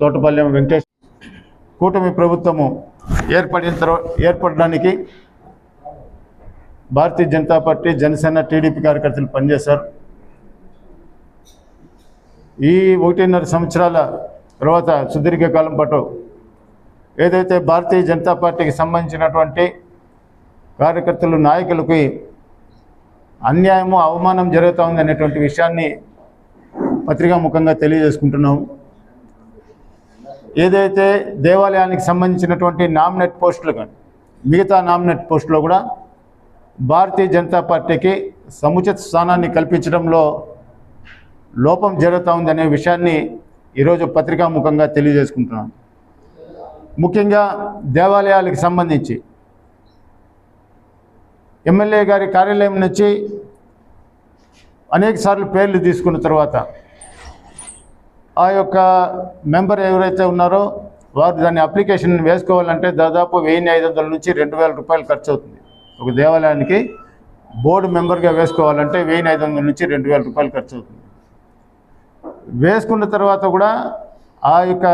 తోటపల్లెం వెంకటేష్ కూటమి ప్రభుత్వము ఏర్పడిన తర్వాత ఏర్పడడానికి భారతీయ జనతా పార్టీ జనసేన టీడీపీ కార్యకర్తలు పనిచేశారు. ఈ ఒకటిన్నర సంవత్సరాల తర్వాత సుదీర్ఘకాలం పాటు ఏదైతే భారతీయ జనతా పార్టీకి సంబంధించినటువంటి కార్యకర్తలు నాయకులకి అన్యాయము అవమానం జరుగుతూ ఉంది అనేటువంటి విషయాన్ని పత్రికాముఖంగా తెలియజేసుకుంటున్నాము. ఏదైతే దేవాలయానికి సంబంధించినటువంటి నామినేట్ పోస్టులు కానీ మిగతా నామినేట్ పోస్టులో కూడా భారతీయ జనతా పార్టీకి సముచిత స్థానాన్ని కల్పించడంలో లోపం జరుగుతూ ఉందనే విషయాన్ని ఈరోజు పత్రికాముఖంగా తెలియజేసుకుంటున్నాను. ముఖ్యంగా దేవాలయాలకు సంబంధించి ఎమ్మెల్యే గారి కార్యాలయం నుంచి అనేక సార్లు పేర్లు తీసుకున్న తర్వాత ఆ యొక్క మెంబర్ ఎవరైతే ఉన్నారో వారు దాన్ని అప్లికేషన్ వేసుకోవాలంటే దాదాపు వెయ్యి ఐదు వందల నుంచి రెండు వేల రూపాయలు ఖర్చు అవుతుంది. ఒక దేవాలయానికి బోర్డు మెంబర్గా వేసుకోవాలంటే వెయ్యి ఐదు వందల నుంచి రెండు వేల రూపాయలు ఖర్చు అవుతుంది. వేసుకున్న తర్వాత కూడా ఆ యొక్క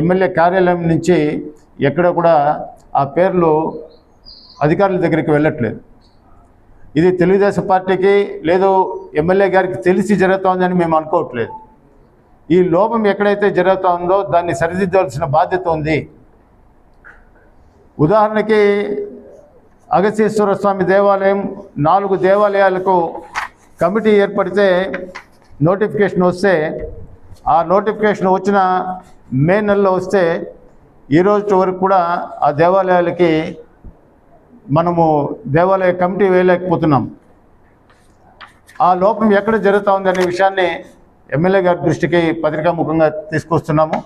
ఎమ్మెల్యే కార్యాలయం నుంచి ఎక్కడ కూడా ఆ పేర్లు అధికారుల దగ్గరికి వెళ్ళట్లేదు. ఇది తెలుగుదేశం పార్టీకి లేదు ఎమ్మెల్యే గారికి తెలిసి జరుగుతోందని మేము అనుకోవట్లేదు. ఈ లోపం ఎక్కడైతే జరుగుతుందో దాన్ని సరిదిద్దవలసిన బాధ్యత ఉంది. ఉదాహరణకి అగస్తేశ్వర స్వామి దేవాలయం నాలుగు దేవాలయాలకు కమిటీ ఏర్పడితే నోటిఫికేషన్ వస్తే ఆ నోటిఫికేషన్ వచ్చిన మే నెలలో వస్తే ఈ రోజు వరకు కూడా ఆ దేవాలయాలకి మనము దేవాలయ కమిటీ వేయలేకపోతున్నాం. ఆ లోపం ఎక్కడ జరుగుతూ ఉంది అనే విషయాన్ని ఎమ్మెల్యే గారి దృష్టికి పత్రికాముఖంగా తీసుకొస్తున్నాము.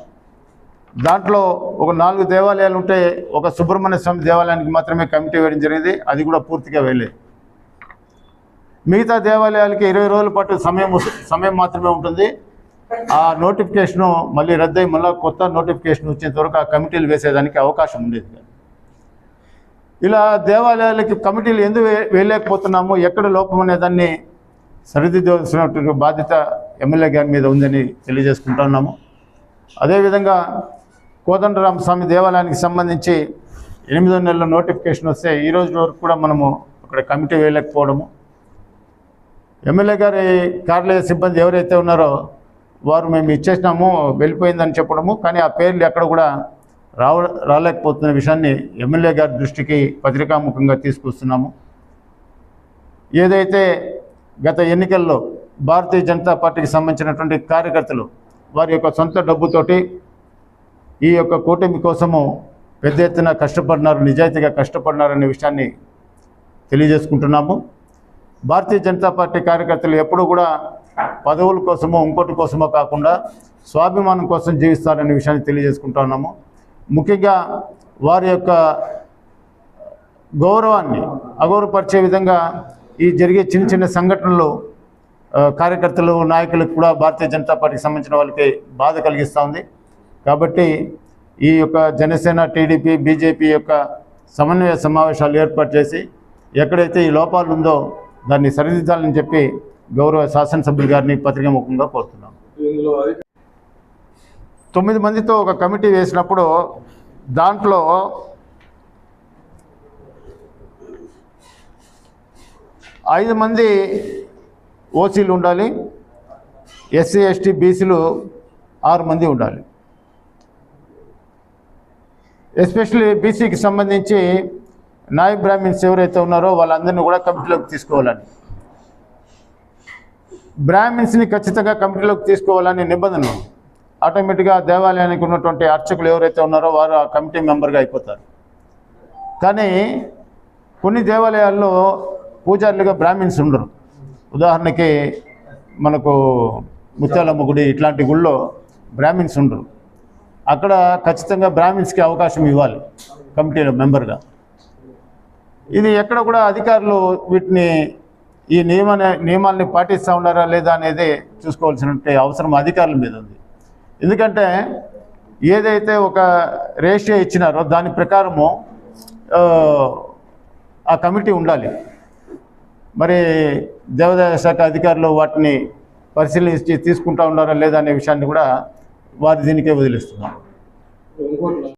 దాంట్లో ఒక నాలుగు దేవాలయాలు ఉంటే ఒక సుబ్రహ్మణ్య స్వామి దేవాలయానికి మాత్రమే కమిటీ వేయడం జరిగింది. అది కూడా పూర్తిగా వేయలేదు. మిగతా దేవాలయాలకి ఇరవై రోజుల పాటు సమయం సమయం మాత్రమే ఉంటుంది. ఆ నోటిఫికేషను మళ్ళీ రద్దయి మళ్ళీ కొత్త నోటిఫికేషన్ వచ్చేంత వరకు ఆ కమిటీలు వేసేదానికి అవకాశం ఉండేది. ఇలా దేవాలయాలకి కమిటీలు ఎందుకు వేయలేకపోతున్నాము? ఎక్కడ లోపం అనే దాన్ని సరిదిద్దవలసినటువంటి బాధ్యత ఎమ్మెల్యే గారి మీద ఉందని తెలియజేసుకుంటున్నాము అదేవిధంగా కోదండరామస్వామి దేవాలయానికి సంబంధించి ఎనిమిదో నెలల నోటిఫికేషన్ వస్తే ఈ రోజు వరకు కూడా మనము అక్కడ కమిటీ వేయలేకపోవడము. ఎమ్మెల్యే గారి కార్యాలయ సిబ్బంది ఎవరైతే ఉన్నారో వారు మేము ఇచ్చేసినాము వెళ్ళిపోయిందని చెప్పడము. కానీ ఆ పేర్లు ఎక్కడ కూడా రావ రాలేకపోతున్న విషయాన్ని ఎమ్మెల్యే గారి దృష్టికి పత్రికాముఖంగా తీసుకొస్తున్నాము. ఏదైతే గత ఎన్నికల్లో భారతీయ జనతా పార్టీకి సంబంధించినటువంటి కార్యకర్తలు వారి యొక్క సొంత డబ్బుతోటి ఈ యొక్క కూటమి కోసము పెద్ద ఎత్తున కష్టపడినారు నిజాయితీగా కష్టపడినారనే విషయాన్ని తెలియజేసుకుంటున్నాము. భారతీయ జనతా పార్టీ కార్యకర్తలు ఎప్పుడూ కూడా పదవుల కోసమో ఇంకోటి కోసమో కాకుండా స్వాభిమానం కోసం జీవిస్తారనే విషయాన్ని తెలియజేసుకుంటున్నాము ముఖ్యంగా వారి యొక్క గౌరవాన్ని అగౌరవపరిచే విధంగా ఈ జరిగే చిన్న చిన్న సంఘటనలు కార్యకర్తలు నాయకులకు కూడా భారతీయ జనతా పార్టీకి సంబంధించిన వాళ్ళకి బాధ కలిగిస్తూ ఉంది. కాబట్టి ఈ యొక్క జనసేన టీడీపీ బీజేపీ యొక్క సమన్వయ సమావేశాలు ఏర్పాటు చేసి ఎక్కడైతే ఈ లోపాలు ఉందో దాన్ని సరిదిద్దాలని చెప్పి గౌరవ శాసనసభ్యులు గారిని పత్రికాముఖంగా కోరుతున్నాం. తొమ్మిది మందితో ఒక కమిటీ వేసినప్పుడు దాంట్లో ఐదు మంది ఓసీలు ఉండాలి ఎస్సీ ఎస్టీ బీసీలు ఆరు మంది ఉండాలి. ఎస్పెషల్లీ బీసీకి సంబంధించి నాయ బ్రాహ్మిన్స్ ఎవరైతే ఉన్నారో వాళ్ళందరినీ కూడా కమిటీలోకి తీసుకోవాలని. బ్రాహ్మిన్స్ని ఖచ్చితంగా కమిటీలోకి తీసుకోవాలని నిబంధన. ఆటోమేటిక్గా దేవాలయానికి ఉన్నటువంటి అర్చకులు ఎవరైతే ఉన్నారో వారు ఆ కమిటీ మెంబర్గా అయిపోతారు. కానీ కొన్ని దేవాలయాల్లో పూజారులుగా బ్రాహ్మిన్స్ ఉండరు. ఉదాహరణకి మనకు ముత్యాలమ్మ గుడి ఇట్లాంటి గుళ్ళో బ్రాహ్మిన్స్ ఉండరు. అక్కడ ఖచ్చితంగా బ్రాహ్మిన్స్కి అవకాశం ఇవ్వాలి కమిటీలో మెంబర్గా. ఇది ఎక్కడ కూడా అధికారులు వీటిని ఈ నియమ నియమాల్ని పాటిస్తూ ఉన్నారా లేదా అనేది చూసుకోవాల్సిన అవసరం అధికారుల మీద ఉంది. ఎందుకంటే ఏదైతే ఒక రేషియో ఇచ్చినారో దాని ప్రకారము ఆ కమిటీ ఉండాలి. మరి దేవాదాయ శాఖ అధికారులు వాటిని పరిశీలించి తీసుకుంటా ఉన్నారా లేదా అనే విషయాన్ని కూడా వారి దీనికే వదిలిస్తున్నారు.